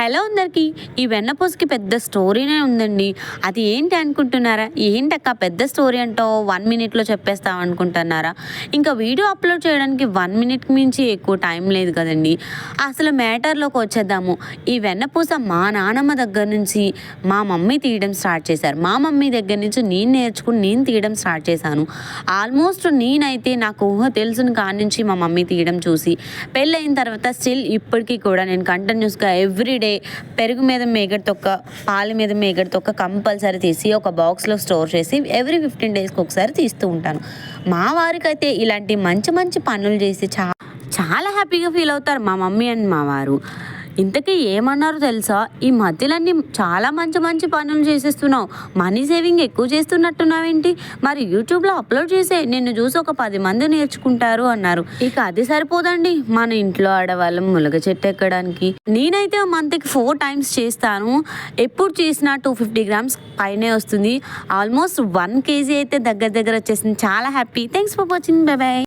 Hello అందరికీ. ఈ వెన్నపూసకి పెద్ద స్టోరీనే ఉందండి. అది ఏంటి అనుకుంటున్నారా? ఏంటక్క పెద్ద స్టోరీ అంటో వన్ మినిట్లో చెప్పేస్తాం అనుకుంటున్నారా? ఇంకా వీడియో అప్లోడ్ చేయడానికి వన్ మినిట్ మించి ఎక్కువ టైం లేదు కదండి. అసలు మ్యాటర్లోకి వచ్చేద్దాము. ఈ వెన్నపూస మా నానమ్మ దగ్గర నుంచి మా మమ్మీ తీయడం స్టార్ట్ చేశారు. మా మమ్మీ దగ్గర నుంచి నేను నేర్చుకుని నేను తీయడం స్టార్ట్ చేశాను. ఆల్మోస్ట్ నేనైతే నాకు ఊహ తెలిసిన కాడి నుంచి మా మమ్మీ తీయడం చూసి పెళ్ళయిన తర్వాత స్టిల్ ఇప్పటికీ కూడా నేను కంటిన్యూస్గా ఎవ్రీడే పెరుగు మీద మేగడ తొక్క పాలు మీద మేగడ తొక్క కంపల్సరీ తీసి ఒక బాక్స్లో స్టోర్ చేసి ఎవ్రీ ఫిఫ్టీన్ డేస్కి ఒకసారి తీస్తూ ఉంటాను. మా వారికైతే ఇలాంటి మంచి మంచి పనులు చేసి చా చాలా హ్యాపీగా ఫీల్ అవుతారు మా మమ్మీ అండ్ మా వారు. ఇంతకీ ఏమన్నారు తెలుసా? ఈ మధ్యలన్నీ చాలా మంచి మంచి పనులు చేసేస్తున్నావు. మనీ సేవింగ్ ఎక్కువ చేస్తున్నట్టున్నావేంటి? మరి యూట్యూబ్లో అప్లోడ్ చేసే నిన్ను చూసి ఒక పది మంది నేర్చుకుంటారు అన్నారు. ఇక అది సరిపోదండి మన ఇంట్లో ఆడవాళ్ళం ములగ చెట్టు ఎక్కడానికి. నేనైతే మంత్కి ఫోర్ టైమ్స్ చేస్తాను. ఎప్పుడు చేసినా టూ ఫిఫ్టీ గ్రామ్స్ పైనే వస్తుంది. ఆల్మోస్ట్ వన్ కేజీ అయితే దగ్గర దగ్గర వచ్చేసింది. చాలా happy. Thanks for watching. Bye bye